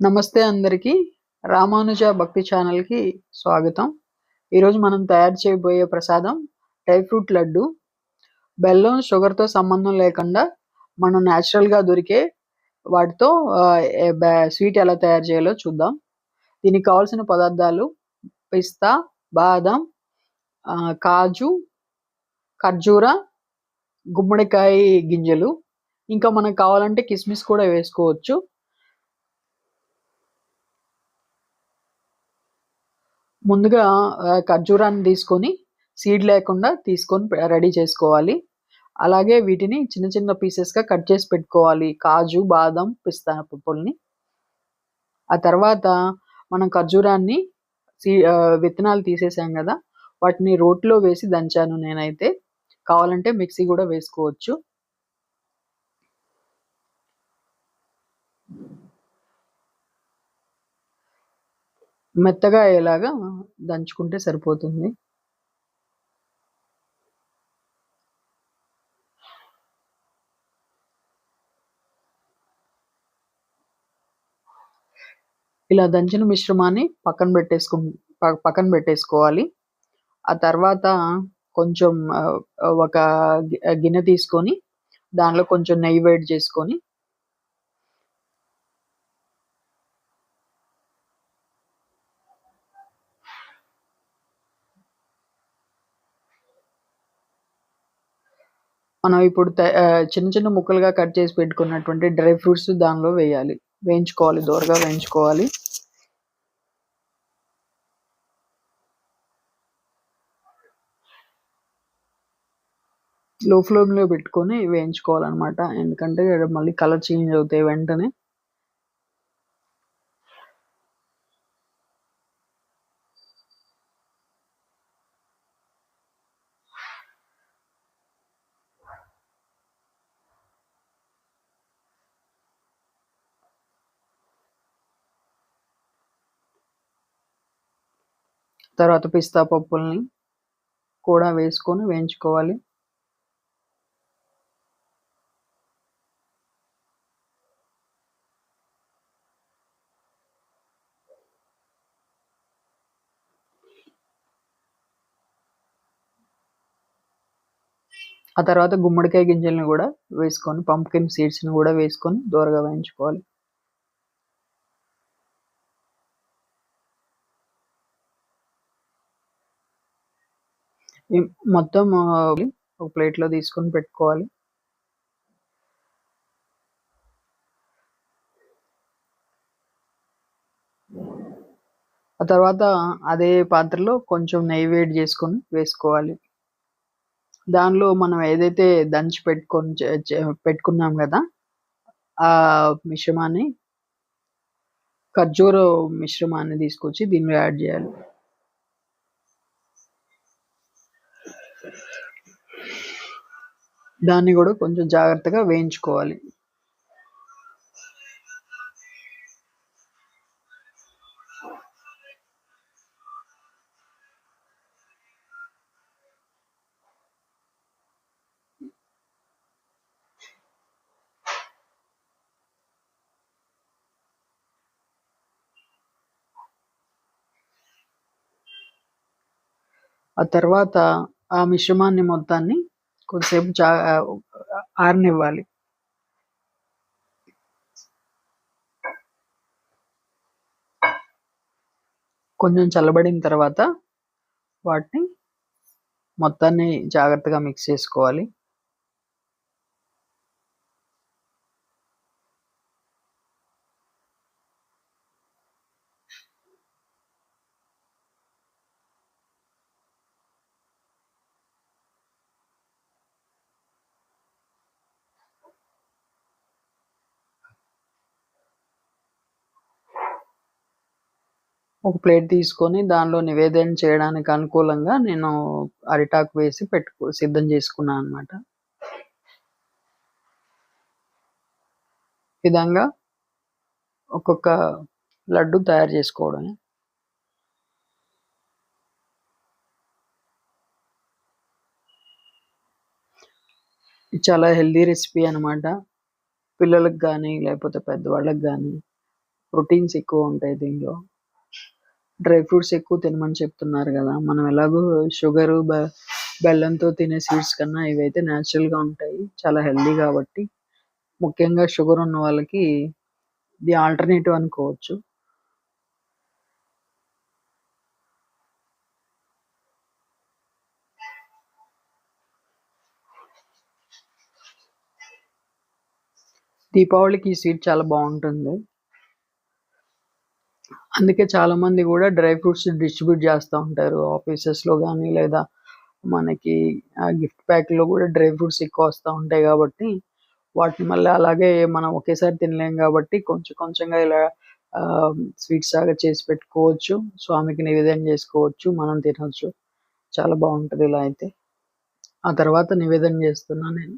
నమస్తే అందరికీ రామానుజ భక్తి ఛానల్కి స్వాగతం. ఈరోజు మనం తయారు చేయబోయే ప్రసాదం డ్రై ఫ్రూట్ లడ్డు. బెల్లం షుగర్తో సంబంధం లేకుండా మనం న్యాచురల్గా దొరికే వాటితో స్వీట్ ఎలా తయారు చేయాలో చూద్దాం. దీనికి కావాల్సిన పదార్థాలు పిస్తా బాదం కాజు ఖర్జూర గుమ్మడికాయ గింజలు. ఇంకా మనకు కావాలంటే కిస్మిస్ కూడా వేసుకోవచ్చు. ముందుగా ఖర్జూరాన్ని తీసుకొని సీడ్ లేకుండా తీసుకొని రెడీ చేసుకోవాలి. అలాగే వీటిని చిన్న చిన్న పీసెస్గా కట్ చేసి పెట్టుకోవాలి. కాజు బాదం పిస్తా పప్పుల్ని ఆ తర్వాత మనం ఖర్జూరాన్ని సీ విత్తనాలు తీసేసాం కదా వాటిని రోట్లో వేసి దంచాను నేనైతే. కావాలంటే మిక్సీ కూడా వేసుకోవచ్చు. మెత్తగా అయ్యేలాగా దంచుకుంటే సరిపోతుంది. ఇలా దంచిన మిశ్రమాన్ని పక్కన పెట్టేసుకు ప- పక్కన పెట్టేసుకోవాలి. ఆ తర్వాత కొంచెం ఒక గిన్నె తీసుకొని దానిలో కొంచెం నెయ్యి వేడి చేసుకొని మనం ఇప్పుడు చిన్న చిన్న ముక్కలుగా కట్ చేసి పెట్టుకున్నటువంటి డ్రై ఫ్రూట్స్ దానిలో వేయాలి. వేయించుకోవాలి దూరగా వేయించుకోవాలి. లో ఫ్లేమ్లో పెట్టుకొని వేయించుకోవాలన్నమాట. ఎందుకంటే మళ్ళీ కలర్ చేంజ్ అవుతాయి వెంటనే. తర్వాత పిస్తా పప్పుల్ని కూడా వేసుకొని వేయించుకోవాలి. ఆ తర్వాత గుమ్మడికాయ గింజల్ని కూడా వేసుకొని పంప్కిన్ సీడ్స్ని కూడా వేసుకొని దూరగా వేయించుకోవాలి. మొత్తం ఒక ప్లేట్లో తీసుకొని పెట్టుకోవాలి. ఆ తర్వాత అదే పాత్రలో కొంచెం నెయ్యి వేడి చేసుకొని వేసుకోవాలి. దానిలో మనం ఏదైతే దంచి పెట్టుకొని పెట్టుకున్నాం కదా ఆ మిశ్రమాన్ని ఖర్జూర మిశ్రమాన్ని తీసుకొచ్చి దీనిలో యాడ్ చేయాలి. దాన్ని కూడా కొంచెం జాగ్రత్తగా వేయించుకోవాలి. ఆ తర్వాత ఆ మిశ్రమాన్ని మొత్తాన్ని కొద్దిసేపు జా ఆరనివ్వాలి. కొంచెం చల్లబడిన తర్వాత వాటిని మొత్తాన్ని జాగ్రత్తగా మిక్స్ చేసుకోవాలి. ఒక ప్లేట్ తీసుకొని దానిలో నివేదన చేయడానికి అనుకూలంగా నేను అరిటాకు వేసి పెట్టుకో సిద్ధం చేసుకున్నాను అనమాట విధంగా ఒక్కొక్క లడ్డు తయారు చేసుకోవడమే. చాలా హెల్దీ రెసిపీ అనమాట పిల్లలకు కానీ లేకపోతే పెద్దవాళ్ళకి కానీ ప్రోటీన్స్ ఎక్కువ ఉంటాయి దీనిలో. డ్రై ఫ్రూట్స్ ఎక్కువ తినమని చెప్తున్నారు కదా. మనం ఎలాగో షుగరు బెల్లంతో తినే స్వీట్స్ కన్నా ఇవైతే న్యాచురల్గా ఉంటాయి. చాలా హెల్దీ కాబట్టి. ముఖ్యంగా షుగర్ ఉన్న వాళ్ళకి ఇది ఆల్టర్నేటివ్ అనుకోవచ్చు. దీపావళికి ఈ స్వీట్ చాలా బాగుంటుంది. అందుకే చాలా మంది కూడా డ్రై ఫ్రూట్స్ డిస్ట్రిబ్యూట్ చేస్తూ ఉంటారు ఆఫీసెస్లో కానీ లేదా మనకి గిఫ్ట్ ప్యాక్లో కూడా డ్రై ఫ్రూట్స్ ఎక్కువ వస్తూ ఉంటాయి కాబట్టి వాటిని మళ్ళీ అలాగే మనం ఒకేసారి తినలేం కాబట్టి కొంచెం కొంచెంగా ఇలా స్వీట్స్ లాగా చేసి పెట్టుకోవచ్చు స్వామికి నివేదన చేసుకోవచ్చు మనం తినవచ్చు చాలా బాగుంటుంది ఇలా అయితే. ఆ తర్వాత నివేదన చేస్తున్నాను నేను.